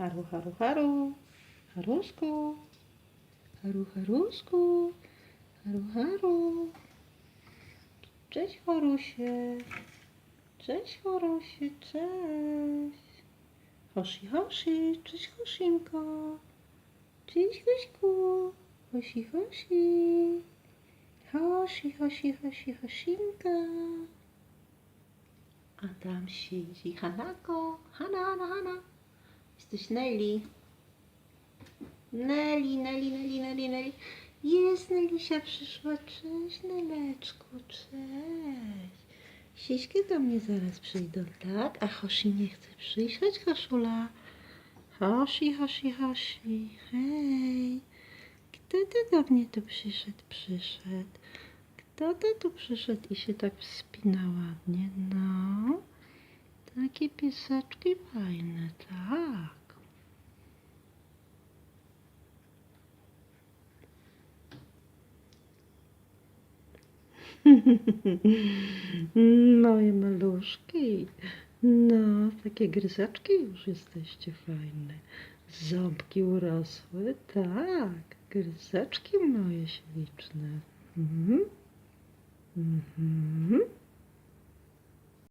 Haru, haru, haru. Harusku. Haru, harusku. Haru, haru. Cześć, Harusie. Cześć, Harusie, cześć. Hoshi, hoshi. Cześć, Hosinko. Cześć, Hośku. Hosi, hosi. Hosi, hosi, hosi, hosinka. A tam siedzi Hanako. Hana, Hana, Hana. Jesteś Nelly. Nelly, Nelly, Nelly, Nelly, Nelly. Jest, Nelusia przyszła. Cześć, Neleczku, cześć. Siśki do mnie zaraz przyjdą, tak? A Hoshi nie chce przyjść. Chodź, Hoszula. Hoshi, Hoshi, Hoshi. Hej. Kto to do mnie tu przyszedł, przyszedł? Kto to tu przyszedł i się tak wspina ładnie? No. Takie pieseczki fajne, tak. Moje maluszki. No, takie gryzaczki już jesteście fajne. Ząbki urosły, tak. Gryzaczki moje śliczne. Mhm. Mhm.